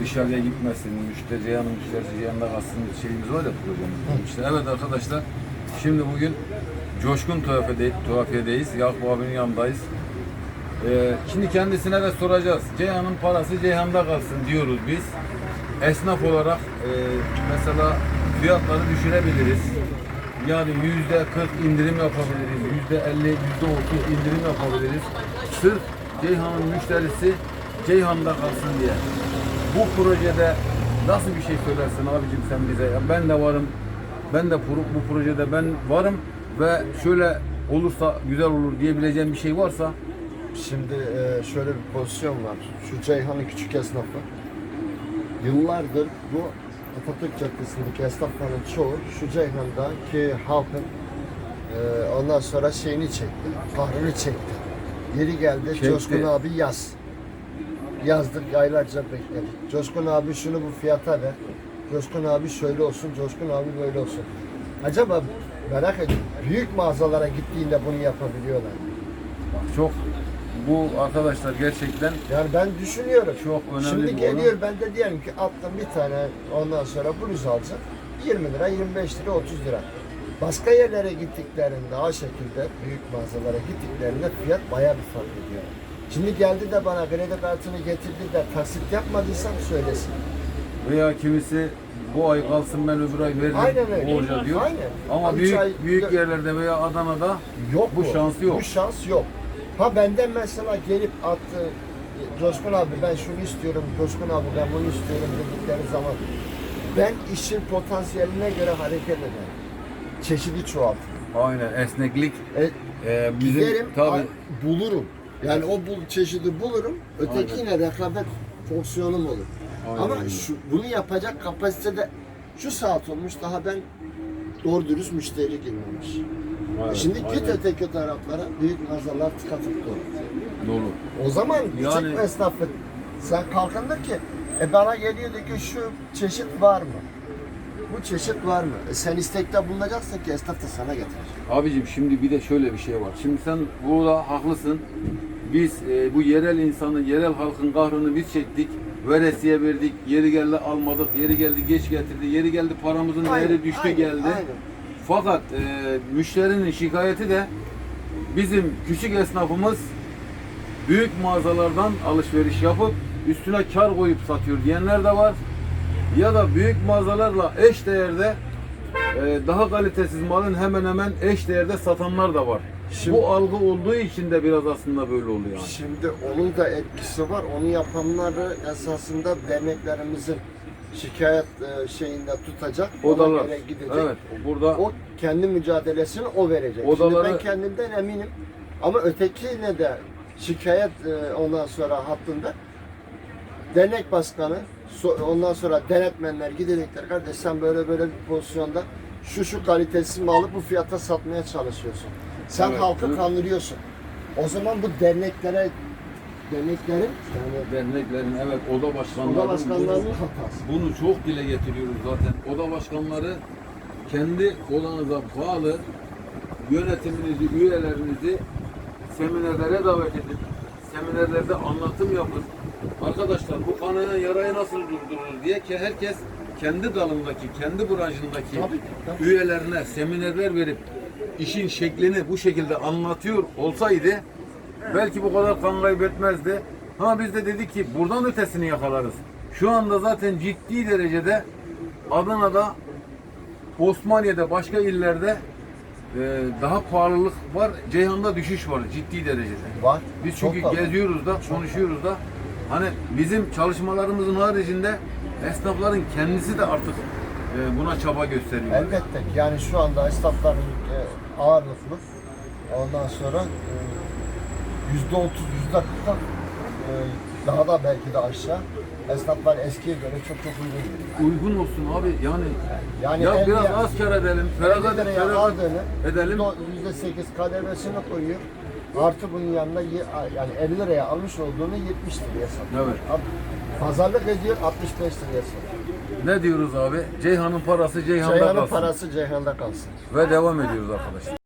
Dışarıya gitmesin, müşteri, Ceyhan'ın müşterisi yanında kalsın şeyimiz var ya projemiz. İşte evet arkadaşlar, şimdi bugün Coşkun Tuhafiye'de, Tuhafiye'deyiz. Yakup abinin yanındayız. Ee, şimdi kendisine de soracağız. Ceyhan'ın parası Ceyhan'da kalsın diyoruz biz. Esnaf olarak e, mesela fiyatları düşürebiliriz. Yani yüzde 40 indirim yapabiliriz. Yüzde 50, yüzde 30 indirim yapabiliriz. Sırf Ceyhan'ın müşterisi Ceyhan'da kalsın diye. Bu projede nasıl bir şey söylersin abicim sen bize? Ya ben de varım. Ben de bu projede ben varım ve şöyle olursa güzel olur diyebileceğim bir şey varsa Şimdi e, şöyle bir pozisyon var. Şu Ceyhan'ın küçük esnafı. Yıllardır bu Atatürk Caddesi'ndeki esnafların çoğu şu Ceyhan'daki halkın e, ondan sonra şeyini çekti. Kahrını çekti. Yeri geldi Çekti. Coşkun abi yaz. Yazdık aylarca bekledik. Coşkun abi şunu bu fiyata ver. Coşkun abi şöyle olsun, Coşkun abi böyle olsun. Acaba merak ediyorum. Büyük mağazalara gittiğinde bunu yapabiliyorlar. çok bu arkadaşlar gerçekten Yani ben düşünüyorum. Çok önemli Şimdi bir geliyor ben de diyelim ki attım bir tane ondan sonra bluz alacağım. 20 lira, 25 lira, 30 lira. Başka yerlere gittiklerinde o şekilde büyük mağazalara gittiklerinde fiyat bayağı bir fark ediyor. Şimdi geldi de bana kredi kartını getirdi de taksit yapmadıysam söylesin. veya kimisi bu ay kalsın ben öbür ay veririm Aynen öyle. borca diyor. Aynen. Ama Üç büyük ay- büyük yerlerde veya Adana'da Yok Bu şansı yok. Bu şans yok. Ha benden mesela gelip attı Coşkun abi ben şunu istiyorum, Coşkun abi ben bunu istiyorum dedikleri zaman ben işin potansiyeline göre hareket ederim. Çeşidi çoğaltırım. aynen esneklik E, e, bizim giderim, tabii bulurum. Yani o bul, çeşidi bulurum, ötekine rekabet fonksiyonum olur. Aynen Ama şu, bunu yapacak kapasitede şu saat olmuş daha ben doğru dürüst müşteri girmemiş. Evet, Şimdi git öteki taraflara büyük mağazalar tıkatık dolu. dolu. O zaman Yani- küçük esnafı sen kalkındır ki e bana geliyordu ki şu çeşit var mı? Bu çeşit var mı? E sen istekte bulunacaksın ki esnaf da sana getirecek. Abicim şimdi bir de şöyle bir şey var. Şimdi sen burada haklısın. Biz e, bu yerel insanın, yerel halkın kahrını biz çektik. Veresiye verdik, yeri geldi almadık, yeri geldi geç getirdi, yeri geldi paramızın Aynen, değeri düştü aynen, geldi. aynen. Fakat e, müşterinin şikayeti de bizim küçük esnafımız büyük mağazalardan alışveriş yapıp üstüne kar koyup satıyor diyenler de var. Ya da büyük mağazalarla eş değerde e, daha kalitesiz malın hemen hemen eş değerde satanlar da var. Şimdi- Bu algı olduğu için de biraz aslında böyle oluyor. Yani. Şimdi onun da etkisi var. Onu yapanları esasında derneklerimizin şikayet e, şeyinde tutacak. ona Odalar. göre gidecek. Evet. Burada O kendi mücadelesini o verecek. Odaları- Şimdi ben kendimden eminim. Ama ötekine de şikayet e, ondan sonra hattında dernek başkanı so- ondan sonra denetmenler gidecekler. Kardeş sen böyle böyle bir pozisyonda şu şu kalitesiz malı bu fiyata satmaya çalışıyorsun. Sen Evet, halkı bu- kandırıyorsun. O zaman bu derneklere derneklerin yani derneklerin evet oda başkanları oda başkanlarının hatası. Bunu çok dile getiriyoruz zaten. Oda başkanları kendi odanıza bağlı yönetiminizi, üyelerinizi seminerlere davet edin. Seminerlerde anlatım yapın. Arkadaşlar bu kanayan yarayı nasıl durdurulur diye ki herkes kendi dalındaki, kendi branşındaki Tabii tabii. üyelerine seminerler verip işin şeklini bu şekilde anlatıyor olsaydı belki bu kadar kan kaybetmezdi. Ha biz de dedik ki buradan ötesini yakalarız. Şu anda zaten ciddi derecede Adana'da, Osmaniye'de, başka illerde e, daha pahalılık var. Ceyhan'da düşüş var ciddi derecede. Var. Biz Çok çünkü var. geziyoruz da, konuşuyoruz da. Hani bizim çalışmalarımızın haricinde esnafların kendisi de artık e, buna çaba gösteriyor. Elbette yani şu anda esnafların e, ağırlıklı ondan sonra e, yüzde otuz, yüzde kırktan e, daha da belki de aşağı esnaflar eskiye göre çok çok uygun geliyor. Uygun olsun abi yani. Yani ya biraz az kar edelim, feragat 50 liraya feragat aldığını edelim. yüzde sekiz kademesini koyuyor. Artı bunun yanında yani 50 liraya almış olduğunu 70 liraya satıyor. Evet. Pazarlık ediyor 65 liraya satıyor. Ne diyoruz abi? Ceyhan'ın parası Ceyhan'da Ceyhan'ın kalsın. parası Ceyhan'da kalsın. Ve devam ediyoruz arkadaşlar.